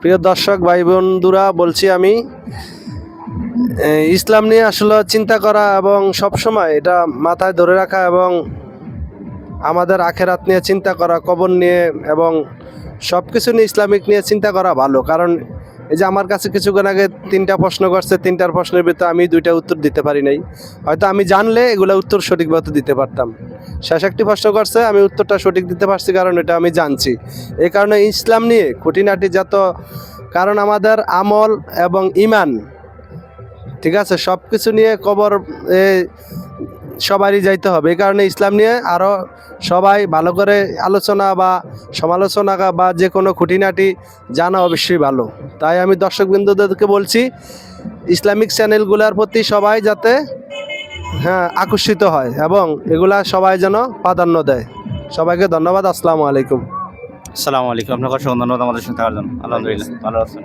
প্রিয় দর্শক, ভাই বন্ধুরা, বলছি আমি ইসলাম নিয়ে আসলে চিন্তা করা এবং সবসময় এটা মাথায় ধরে রাখা এবং আমাদের আখেরাত নিয়ে চিন্তা করা, কবর নিয়ে এবং সব কিছু নিয়ে ইসলামিক নিয়ে চিন্তা করা ভালো। কারণ এই যে আমার কাছে কিছুক্ষণ আগে তিনটা প্রশ্ন করছে, তিনটার প্রশ্নের ভিতরে আমি দুইটা উত্তর দিতে পারি নাই। হয়তো আমি জানলে এগুলো উত্তর সঠিকভাবে দিতে পারতাম। শেষ একটি প্রশ্ন করছে, আমি উত্তরটা সঠিক দিতে পারছি কারণ এটা আমি জানছি। এই কারণে ইসলাম নিয়ে খুঁটিনাটি যত, কারণ আমাদের আমল এবং ইমান ঠিক আছে সব কিছু নিয়ে কবর সবারই যাইতে হবে। এই কারণে ইসলাম নিয়ে আরও সবাই ভালো করে আলোচনা বা সমালোচনা বা যে কোনো খুঁটিনাটি জানা অবশ্যই ভালো। তাই আমি দর্শকবৃন্দদেরকে বলছি, ইসলামিক চ্যানেলগুলোর প্রতি সবাই যাতে হ্যাঁ আকর্ষিত হয় এবং এগুলা সবাই যেন প্রাধান্য দেয়। সবাইকে ধন্যবাদ, আসসালামু আলাইকুম। আসসালামু আলাইকুম। আপনাকে অসংখ্য ধন্যবাদ আমাদের সাথে থাকার জন্য। আলহামদুলিল্লাহ, ভালো আছেন।